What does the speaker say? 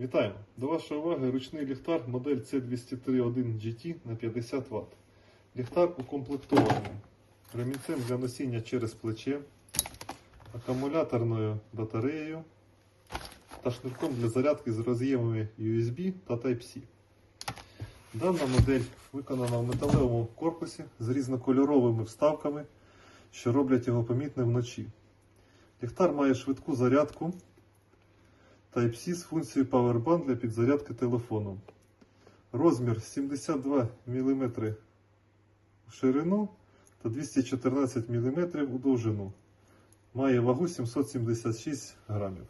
Вітаємо! До вашої уваги ручний ліхтар модель C203.1 GT на 50 Вт. Ліхтар укомплектований ремінцем для носіння через плече, акумуляторною батареєю та шнурком для зарядки з роз'ємами USB та Type-C. Дана модель виконана в металевому корпусі з різнокольоровими вставками, що роблять його помітним вночі. Ліхтар має швидку зарядку Type-C з функцією Powerbank для підзарядки телефону. Розмір 72 мм в ширину та 214 мм у довжину. Має вагу 776 грамів.